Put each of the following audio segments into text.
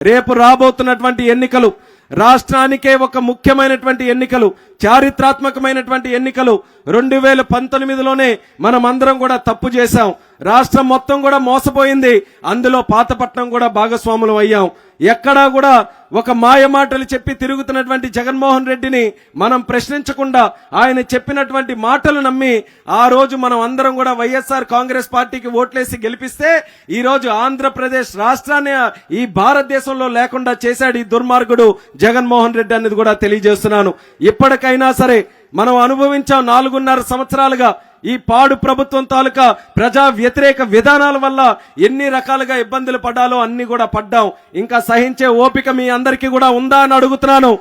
రేపు రాబోతున్నటువంటి ఎన్నికలు రాష్ట్రానికే ఒక ముఖ్యమైనటువంటి ఎన్నికలు చారిత్రాత్మకమైనటువంటి ఎన్నికలు రెండు వేల పంతొమ్మిదిలోనే మనం అందరం కూడా తప్పు చేశాం. రాష్ట్రం మొత్తం కూడా మోసపోయింది. అందులో పాతపట్నం కూడా భాగస్వాములం అయ్యాం. ఎక్కడా కూడా ఒక మాయ మాటలు చెప్పి తిరుగుతున్నటువంటి జగన్మోహన్ రెడ్డిని మనం ప్రశ్నించకుండా ఆయన చెప్పినటువంటి మాటలు నమ్మి ఆ రోజు మనం అందరం కూడా వైఎస్ఆర్ కాంగ్రెస్ పార్టీకి ఓట్లేసి గెలిపిస్తే ఈ రోజు ఆంధ్రప్రదేశ్ రాష్ట్రాన్ని ఈ భారతదేశంలో లేకుండా చేశాడు ఈ దుర్మార్గుడు జగన్మోహన్ రెడ్డి అనేది కూడా తెలియజేస్తున్నాను. ఇప్పటికైనా సరే మనం అనుభవించాం నాలుగున్నర సంవత్సరాలుగా ఈ పాడు ప్రభుత్వం తాలూకా ప్రజా వ్యతిరేక విధానాల వల్ల ఎన్ని రకాలుగా ఇబ్బందులు పడ్డాలో అన్ని కూడా పడ్డాం. ఇంకా సహించే ఓపిక మీ అందరికీ కూడా ఉందా అని అడుగుతున్నాను.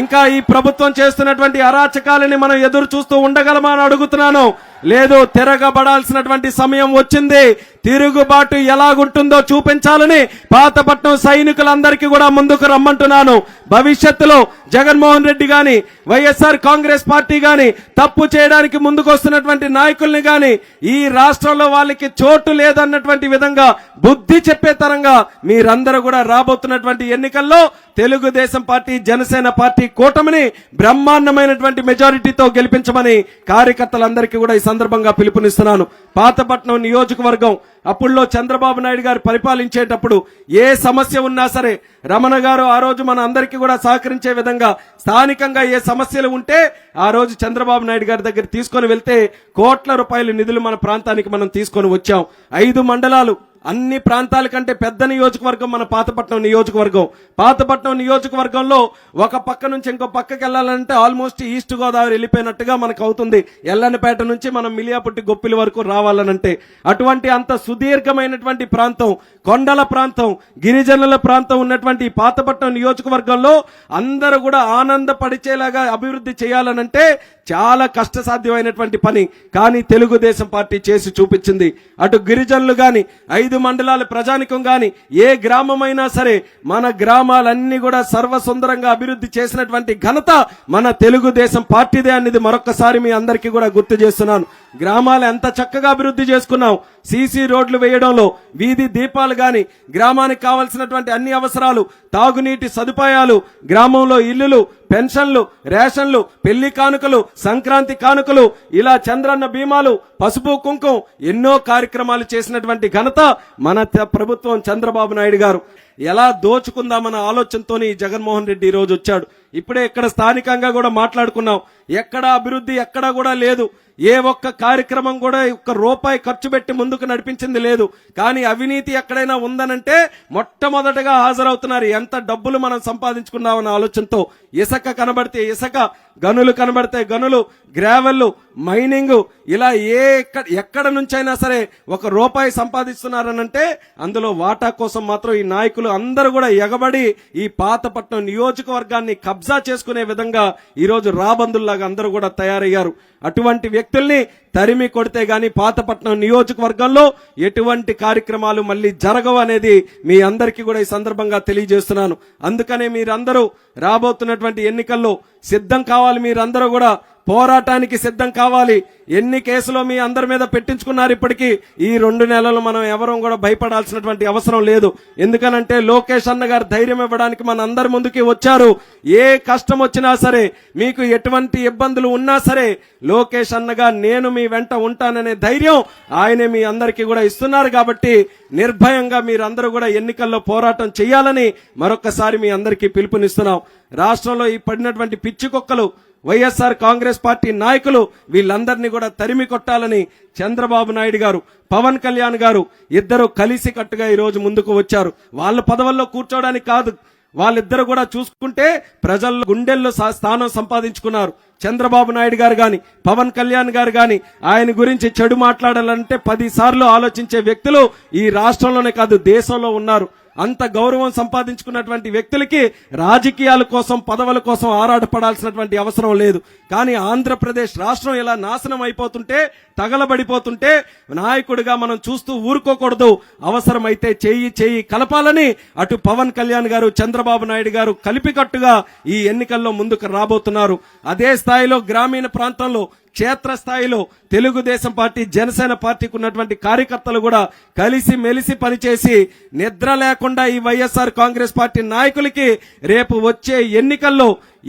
ఇంకా ఈ ప్రభుత్వం చేస్తున్నటువంటి అరాచకాలని మనం ఎదురు చూస్తూ ఉండగలమా అని అడుగుతున్నాను. లేదు తిరగబడాల్సినటువంటి సమయం వచ్చింది. తిరుగుబాటు ఎలాగుంటుందో చూపించాలని పాతపట్నం సైనికులందరికీ కూడా ముందుకు రమ్మంటున్నాను. భవిష్యత్తులో జగన్మోహన్ రెడ్డి గాని వైఎస్ఆర్ కాంగ్రెస్ పార్టీ గాని తప్పు చేయడానికి ముందుకు వస్తున్నటువంటి నాయకుల్ని గాని ఈ రాష్ట్రంలో వాళ్ళకి చోటు లేదన్నటువంటి విధంగా బుద్ధి చెప్పే తరంగా మీరందరూ కూడా రాబోతున్నటువంటి ఎన్నికల్లో తెలుగుదేశం పార్టీ జనసేన పార్టీ కూటమిని బ్రహ్మాండమైనటువంటి మెజారిటీతో గెలిపించమని కార్యకర్తలందరికీ కూడా ఈ సందర్భంగా పిలుపునిస్తున్నాను. పాతపట్నం నియోజకవర్గం అప్పుడులో చంద్రబాబు నాయుడు గారు పరిపాలించేటప్పుడు ఏ సమస్య ఉన్నా సరే రమణ గారు ఆ రోజు మన అందరికీ కూడా సహకరించే విధంగా స్థానికంగా ఏ సమస్యలు ఉంటే ఆ రోజు చంద్రబాబు నాయుడు గారి దగ్గర తీసుకొని వెళ్తే కోట్ల రూపాయల నిధులు మన ప్రాంతానికి మనం తీసుకొని వచ్చాం. ఐదు మండలాలు అన్ని ప్రాంతాల కంటే పెద్ద నియోజకవర్గం మన పాతపట్నం నియోజకవర్గం. పాతపట్నం నియోజకవర్గంలో ఒక పక్క నుంచి ఇంకో పక్కకి వెళ్ళాలంటే ఆల్మోస్ట్ ఈస్ట్ గోదావరి వెళ్ళిపోయినట్టుగా మనకు అవుతుంది. ఎల్లనపేట నుంచి మనం మిలియాపుట్టి గొప్పిల వరకు రావాలనంటే అటువంటి అంత సుదీర్ఘమైనటువంటి ప్రాంతం కొండల ప్రాంతం గిరిజనుల ప్రాంతం ఉన్నటువంటి పాతపట్నం నియోజకవర్గంలో అందరూ కూడా ఆనందపడిచేలాగా అభివృద్ధి చేయాలనంటే చాలా కష్టసాధ్యమైనటువంటి పని. కానీ తెలుగుదేశం పార్టీ చేసి చూపించింది. అటు గిరిజనులు కానీ ఐదు మండలాల ప్రజానికం కానీ ఏ గ్రామమైనా సరే మన గ్రామాలన్నీ కూడా సర్వసుందరంగా అభివృద్ధి చేసినటువంటి ఘనత మన తెలుగుదేశం పార్టీదే అనేది మరొకసారి మీ అందరికీ కూడా గుర్తు చేస్తున్నాను. గ్రామాలు ఎంత చక్కగా అభివృద్ధి చేసుకున్నాం. సీసీ రోడ్లు వేయడంలో వీధి దీపాలు గాని గ్రామానికి కావలసినటువంటి అన్ని అవసరాలు తాగునీటి సదుపాయాలు గ్రామంలో ఇల్లులు పెన్షన్లు రేషన్లు పెళ్ళి కానుకలు సంక్రాంతి కానుకలు ఇలా చంద్రన్న బీమాలు పసుపు కుంకుమ ఎన్నో కార్యక్రమాలు చేసినటువంటి ఘనత మన ప్రభుత్వం చంద్రబాబు నాయుడు గారు. ఎలా దోచుకుందామన్న ఆలోచనతోనే ఈ జగన్మోహన్ రెడ్డి ఈ రోజు వచ్చాడు. ఇప్పుడే ఇక్కడ స్థానికంగా కూడా మాట్లాడుకున్నాం. ఎక్కడ అభివృద్ధి ఎక్కడా కూడా లేదు. ఏ ఒక్క కార్యక్రమం కూడా ఒక్క రూపాయి ఖర్చు పెట్టి ముందుకు నడిపించింది లేదు. కానీ అవినీతి ఎక్కడైనా ఉందనంటే మొట్టమొదటగా హాజరవుతున్నారు. ఎంత డబ్బులు మనం సంపాదించుకున్నామన్న ఆలోచనతో ఇసక కనబడితే ఇసక గనులు కనబడితే గనులు గ్రావెల్లు మైనింగ్ ఇలా ఏ ఎక్కడ నుంచైనా సరే ఒక రూపాయి సంపాదిస్తున్నారనంటే అందులో వాటా కోసం మాత్రం ఈ నాయకులు అందరూ కూడా ఎగబడి ఈ పాతపట్నం నియోజకవర్గాన్ని కబ్జా చేసుకునే విధంగా ఈరోజు రాబందుల్లాగా అందరూ కూడా తయారయ్యారు. అటువంటి వ్యక్తుల్ని తరిమి కొడితే గాని పాతపట్నం నియోజకవర్గంలో ఎటువంటి కార్యక్రమాలు మళ్ళీ జరగవు అనేది మీ అందరికీ కూడా ఈ సందర్భంగా తెలియజేస్తున్నాను. అందుకనే మీరందరూ రాబోతున్నటువంటి ఎన్నికల్లో సిద్ధం కావాలి మీరందరూ కూడా పోరాటానికి సిద్ధం కావాలి. ఎన్ని కేసులో మీ అందరి మీద పెట్టించుకున్నారు ఇప్పటికీ? ఈ రెండు నెలలు మనం ఎవరూ కూడా భయపడాల్సినటువంటి అవసరం లేదు. ఎందుకనంటే లోకేష్ అన్న గారు ధైర్యం ఇవ్వడానికి మన అందరి ముందుకి వచ్చారు. ఏ కష్టం వచ్చినా సరే మీకు ఎటువంటి ఇబ్బందులు ఉన్నా సరే లోకేష్ అన్నగా నేను మీ వెంట ఉంటాననే ధైర్యం ఆయనే మీ అందరికీ కూడా ఇస్తున్నారు కాబట్టి నిర్భయంగా మీరందరూ కూడా ఎన్నికల్లో పోరాటం చేయాలని మరొకసారి మీ అందరికీ పిలుపునిస్తున్నాం. రాష్ట్రంలో ఈ పడినటువంటి పిచ్చి కుక్కలు వైఎస్ఆర్ కాంగ్రెస్ పార్టీ నాయకులు వీళ్ళందరినీ కూడా తరిమి కొట్టాలని చంద్రబాబు నాయుడు గారు పవన్ కళ్యాణ్ గారు ఇద్దరు కలిసి కట్టుగా ఈరోజు ముందుకు వచ్చారు. వాళ్ళ పదవుల్లో కూర్చోవడానికి కాదు. వాళ్ళిద్దరు కూడా చూసుకుంటే ప్రజల్లో గుండెల్లో సా- స్థానం సంపాదించుకున్నారు. చంద్రబాబు నాయుడు గారు కానీ పవన్ కళ్యాణ్ గారు కానీ ఆయన గురించి చెడు మాట్లాడాలంటే పదిసార్లు ఆలోచించే వ్యక్తులు ఈ రాష్ట్రంలోనే కాదు దేశంలో ఉన్నారు. అంత గౌరవం సంపాదించుకున్నటువంటి వ్యక్తులకి రాజకీయాల కోసం పదవుల కోసం ఆరాటపడాల్సినటువంటి అవసరం లేదు. కానీ ఆంధ్రప్రదేశ్ రాష్ట్రం ఇలా నాశనం అయిపోతుంటే తగలబడిపోతుంటే నాయకుడిగా మనం చూస్తూ ఊరుకోకూడదు. అవసరమైతే చేయి చేయి కలపాలని అటు పవన్ కళ్యాణ్ గారు చంద్రబాబు నాయుడు గారు కలిపికట్టుగా ఈ ఎన్నికల్లో ముందుకు రాబోతున్నారు. అదే స్థాయిలో గ్రామీణ ప్రాంతంలో క్షేత్రస్థాయిలో తెలుగుదేశం పార్టీ జనసేన పార్టీకి ఉన్నటువంటి కార్యకర్తలు కూడా కలిసి మెలిసి పనిచేసి నిద్ర లేకుండా ఈ వైఎస్ఆర్ కాంగ్రెస్ పార్టీ నాయకులకి రేపు వచ్చే ఎన్నికల్లో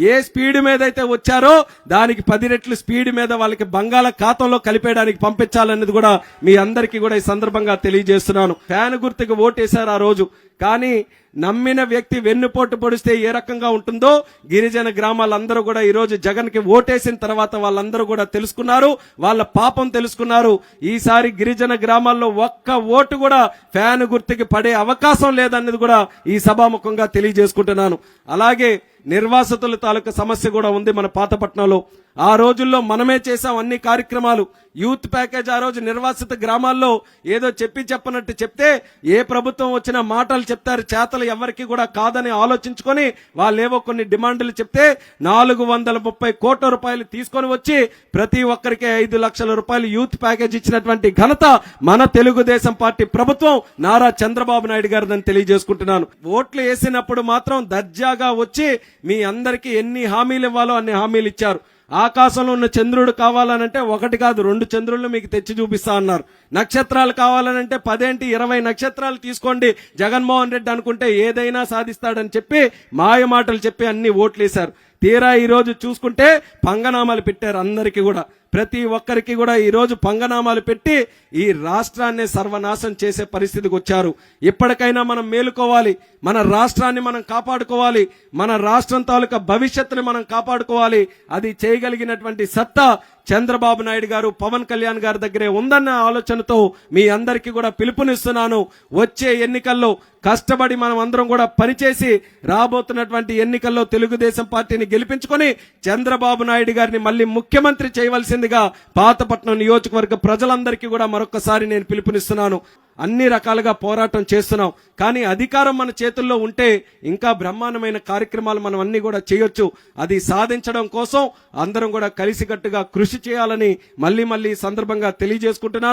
ఏ స్పీడ్ మీద అయితే వచ్చారో దానికి పది రెట్లు స్పీడ్ మీద వాళ్ళకి బంగాళ ఖాతంలో కలిపేయడానికి పంపించాలనేది కూడా మీ అందరికీ కూడా ఈ సందర్భంగా తెలియజేస్తున్నాను. ఫ్యాన్ గుర్తుకు ఓటేశారు ఆ రోజు. కానీ నమ్మిన వ్యక్తి వెన్నుపోటు పొడిస్తే ఏ రకంగా ఉంటుందో గిరిజన గ్రామాలందరూ కూడా ఈరోజు జగన్కి జగన్కి ఓటేసిన తర్వాత వాళ్ళందరూ కూడా తెలుసుకున్నారు వాళ్ళ పాపం తెలుసుకున్నారు. ఈసారి గిరిజన గ్రామాల్లో ఒక్క ఓటు కూడా ఫ్యాన్ గుర్తుకి పడే అవకాశం లేదన్నది కూడా ఈ సభాముఖంగా తెలియజేసుకుంటున్నాను. అలాగే నిర్వాసితుల తాలూకా సమస్య కూడా ఉంది మన పాతపట్నంలో. ఆ రోజుల్లో మనమే చేసాం అన్ని కార్యక్రమాలు. యూత్ ప్యాకేజ్ ఆ రోజు నిర్వాసిత గ్రామాల్లో ఏదో చెప్పి చెప్పనట్టు చెప్తే ఏ ప్రభుత్వం వచ్చినా మాటలు చెప్తారు చేతలు ఎవరికి కూడా కాదని ఆలోచించుకొని వాళ్ళేవో కొన్ని డిమాండ్లు చెప్తే నాలుగు వందల ముప్పై కోట్ల రూపాయలు తీసుకొని వచ్చి ప్రతి ఒక్కరికి ఐదు లక్షల రూపాయలు యూత్ ప్యాకేజ్ ఇచ్చినటువంటి ఘనత మన తెలుగుదేశం పార్టీ ప్రభుత్వం నారా చంద్రబాబు నాయుడు గారిదని తెలియజేసుకుంటున్నాను. ఓట్లు వేసినప్పుడు మాత్రం దర్జాగా వచ్చి మీ అందరికీ ఎన్ని హామీలు ఇవ్వాలో అన్ని హామీలు ఇచ్చారు. ఆకాశంలో ఉన్న చంద్రుడు కావాలనంటే ఒకటి కాదు రెండు చంద్రులను మీకు తెచ్చి చూపిస్తా అన్నారు. నక్షత్రాలు కావాలనంటే పదేంటి ఇరవై నక్షత్రాలు తీసుకోండి. జగన్మోహన్ రెడ్డి అనుకుంటే ఏదైనా సాధిస్తాడని చెప్పి మాయ మాటలు చెప్పి అన్ని ఓట్లేశారు. తీరా ఈరోజు చూసుకుంటే పంగనామాలు పెట్టారు అందరికీ కూడా. ప్రతి ఒక్కరికి కూడా ఈరోజు పంగనామాలు పెట్టి ఈ రాష్ట్రాన్ని సర్వనాశం చేసే పరిస్థితికి వచ్చారు. ఎప్పటికైనా మనం మేలుకోవాలి. మన రాష్ట్రాన్ని మనం కాపాడుకోవాలి. మన రాష్ట్రం తాలూకా భవిష్యత్తుని మనం కాపాడుకోవాలి. అది చేయగలిగినటువంటి సత్తా చంద్రబాబు నాయుడు గారు పవన్ కళ్యాణ్ గారి దగ్గరే ఉందన్న ఆలోచనతో మీ అందరికీ కూడా పిలుపునిస్తున్నాను. వచ్చే ఎన్నికల్లో కష్టపడి మనం అందరం కూడా పనిచేసి రాబోతున్నటువంటి ఎన్నికల్లో తెలుగుదేశం పార్టీని గెలిపించుకొని చంద్రబాబు నాయుడు గారిని మళ్ళీ ముఖ్యమంత్రి చేయవలసిందిగా పాతపట్నం నియోజకవర్గ ప్రజలందరికీ కూడా మరొకసారి నేను పిలుపునిస్తున్నాను. అన్ని రకాలుగా పోరాటం చేస్తున్నాం. కానీ అధికారం మన చేతుల్లో ఉంటే ఇంకా బ్రహ్మాండమైన కార్యక్రమాలు మనం అన్ని కూడా చేయొచ్చు. అది సాధించడం కోసం అందరం కూడా కలిసికట్టుగా కృషి చేయాలని మళ్ళీ మళ్ళీ సందర్భంగా తెలియజేసుకుంటున్నాను.